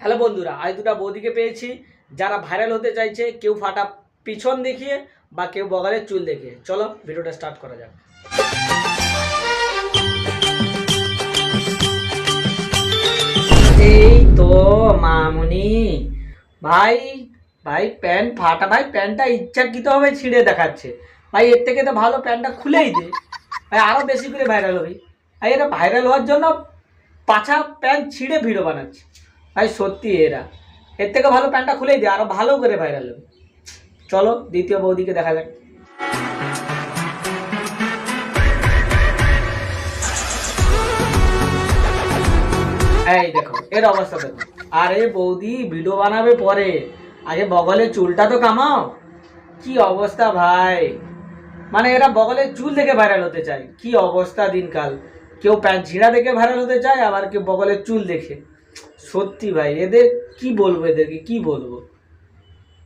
Hello বন্ধুরা, আজ দুটা বৌদিকে পেয়েছি। যারা ভাইরাল হতে চাইছে, কেউ ফাটা পিছন দেখিয়ে বা কেউ বগালের চুল দেখিয়ে। চলো ভিডিওটা স্টার্ট করা যাক। এই তো মামুনি, ভাই ভাই, প্যান্ট ফাটা, ভাই, প্যান্টটা ইচ্ছাকৃতভাবে ছিঁড়ে দেখাচ্ছে। ভাই, এর থেকে তো ভালো প্যান্টটা খুলেই দে। ভাই আরও বেশি করে ভাইরাল হবি। ভাই, এটা ভাইরাল হওয়ার জন্য পাছা প্যান্ট ছিঁড়ে ভিডিও বানাচ্ছে। ভাই, সত্যি এরা। এর থেকে ভালো প্যান্টটা খুলেই দে, আরও ভালো করে ভাইরাল হবে। চলো, দ্বিতীয় বৌদিকে দেখা যাক। এই দেখো, এর অবস্থা দেখো। আরে বৌদি, ভিডিও বানাবে পরে। আগে বগলের চুলটা তো কামাও। কি অবস্থা ভাই? মানে এরা বগলের চুল দেখে ভাইরাল হতে চায়। কি অবস্থা দিনকাল। কেউ প্যান্ট ছিঁড়া দেখে ভাইরাল হতে চায়, আবার কেউ বগলের চুল দেখে। সত্যি ভাই এদের কি বলব এদেরকে কি বলব?